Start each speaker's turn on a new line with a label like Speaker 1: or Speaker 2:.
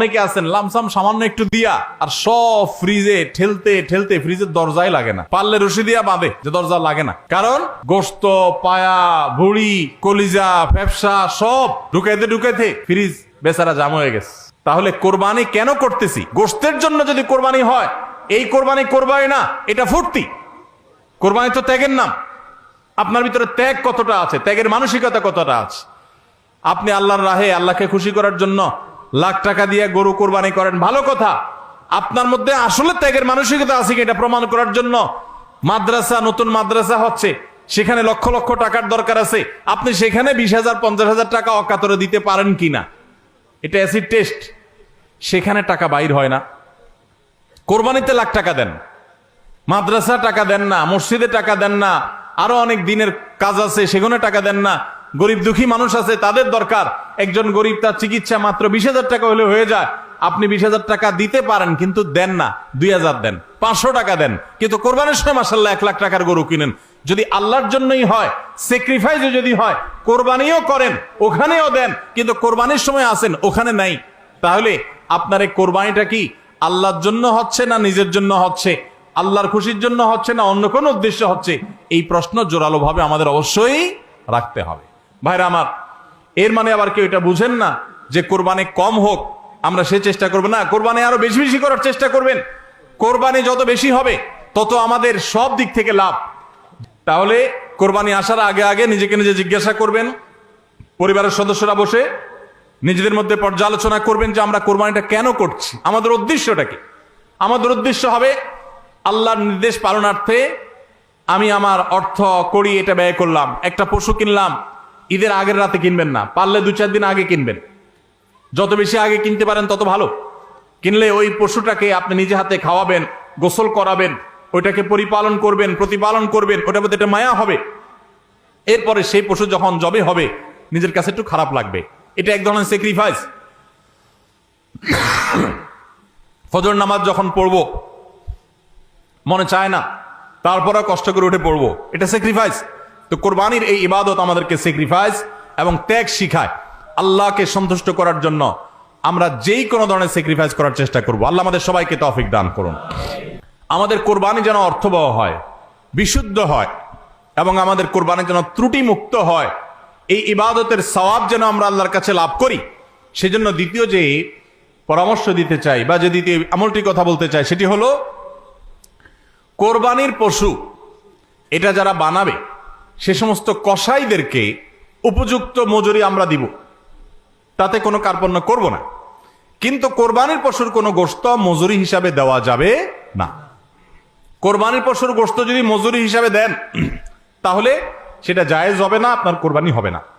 Speaker 1: অনেকে আছেন, লামসাম সামান্য একটু দিয়া, আর সব ফ্রিজে ঠেলতে ঠেলতে ফ্রিজের দরজায় লাগে না। পারলে রশি দিয়া বাঁধে, যে দরজা লাগে না। কারণ গোস্ত, পায়া, ভুড়ি, কলিজা, ফ্যাপসা, সব ঢুকাইতে ঢুকাইতে ফ্রিজ বেচারা জাম হয়ে গেছে। তাহলে কোরবানি কেন করতেছি? গোস্তের জন্য যদি কোরবানি হয়, এই কোরবানি করবাই না, এটা ফুর্তি। কোরবানি তো ত্যাগের নাম। আপনার ভিতরে ত্যাগ কতটা আছে? ত্যাগের মানসিকতা কতটা আছে? আপনি আল্লাহর রাহে, আল্লাহকে খুশি করার জন্য লাখ টাকা দিয়ে গরু কোরবানি করেন। ভালো কথা। আপনার মধ্যে আসলে ত্যাগের মানসিকতা আছে কি এটা প্রমাণ করার জন্য? মাদ্রাসা, নতুন মাদ্রাসা হচ্ছে। সেখানে লক্ষ লক্ষ টাকার দরকার আছে। আপনি সেখানে বিশ হাজার, পঞ্চাশ হাজার টাকা অকাতরে দিতে পারেন কিনা এটা অ্যাসিড টেস্ট সেখানে টাকা বাইর হয় না। কোরবানিতে লাখ টাকা দেন। মাদ্রাসা টাকা দেন না, মসজিদে টাকা দেন না, আরও অনেক দিনের কাজ আছে, সেখানে টাকা দেন না। গরিব দুঃখী মানুষ আছে, তাদের দরকার। একজন গরিব তার চিকিৎসা মাত্র বিশ হাজার টাকা হলে হয়ে যায়। আপনি বিশ হাজার টাকা দিতে পারেন, কিন্তু দেন না। দুই হাজার দেন, পাঁচশো টাকা দেন। কিন্তু কোরবানির সময় মাসাল্লাহ এক লাখ টাকার গরু কিনেন। যদি আল্লাহর জন্যই হয় স্যাক্রিফাইসও যদি হয়, কোরবানিও করেন, ওখানেও দেন। কিন্তু কোরবানির সময় আসেন ওখানে নাই। তাহলে আপনার এই কোরবানিটা কি আল্লাহর জন্য হচ্ছে না নিজের জন্য হচ্ছে? আল্লাহর খুশির জন্য হচ্ছে না অন্য কোনো উদ্দেশ্য হচ্ছে? এই প্রশ্ন জোরালো ভাবে আমাদের অবশ্যই রাখতে হবে। ভাইরা আমার, এর মানে আবার কেউ এটা বুঝেন না যে কোরবানি কম হোক, আমরা সে চেষ্টা করব না, কোরবানি আরও বেশি বেশি করার চেষ্টা করবেন। কোরবানি যত বেশি হবে, তত আমাদের সব দিক থেকে লাভ। তাহলে কোরবানি আসার আগে আগে নিজেকে নিজে জিজ্ঞাসা করবেন, পরিবারের সদস্যরা বসে নিজেদের মধ্যে পর্যালোচনা করবেন যে আমরা কোরবানিটা কেন করছি। আমাদের উদ্দেশ্যটা কি? আমাদের উদ্দেশ্য হবে আল্লাহর নির্দেশ পালনার্থে আমি আমার অর্থ করি এটা ব্যয় করলাম, একটা পশু কিনলাম ঈদের আগের রাতে কিনবেন না, পারলে দু চার দিন আগে কিনবেন। যত বেশি আগে কিনতে পারেন তত ভালো। কিনলে ওই পশুটাকে আপনি নিজে হাতে খাওয়াবেন, গোসল করাবেন, ওইটাকে পরিপালন করবেন, প্রতিপালন করবেন, ওটার মধ্যে একটা মায়া হবে। এরপরে সেই পশু যখন জবে হবে, নিজের কাছে একটু খারাপ লাগবে। এটা এক ধরনের স্যাক্রিফাইস ফজর নামাজ যখন পড়ব, মনে চায় না তারপরে কষ্ট করে উঠে পড়ব। এটা স্যাক্রিফাইস তো কোরবানির এই ইবাদত আমাদেরকে স্যাক্রিফাইস এবং ত্যাগ শিখায়। আল্লাহকে সন্তুষ্ট করার জন্য আমরা যেই কোনো ধরনের স্যাক্রিফাইস করার চেষ্টা করব। আল্লাহ আমাদের সবাইকে তৌফিক দান করুন। আমাদের কোরবানি যেন অর্থবহ হয়, বিশুদ্ধ হয় এবং আমাদের কোরবানি যেন ত্রুটি মুক্ত হয়, এই ইবাদতের সওয়াব যেন আমরা আল্লাহর কাছে লাভ করি, সেজন্য দ্বিতীয় যে পরামর্শ দিতে চাই বা যে দ্বিতীয় আমলটি কথা বলতে চাই, সেটি হলো, কোরবানির পশু, এটা যারা বানাবে সে সমস্ত কসাইদেরকে উপযুক্ত মজুরি আমরা দিব। তাতে কোনো কার্পণ্য করব না। কিন্তু কোরবানির পশুর কোনো গোস্ত মজুরি হিসাবে দেওয়া যাবে না। কোরবানির পশুর গোস্ত যদি মজুরি হিসাবে দেন, তাহলে সেটা জায়েজ হবে না, আপনার কোরবানি হবে না।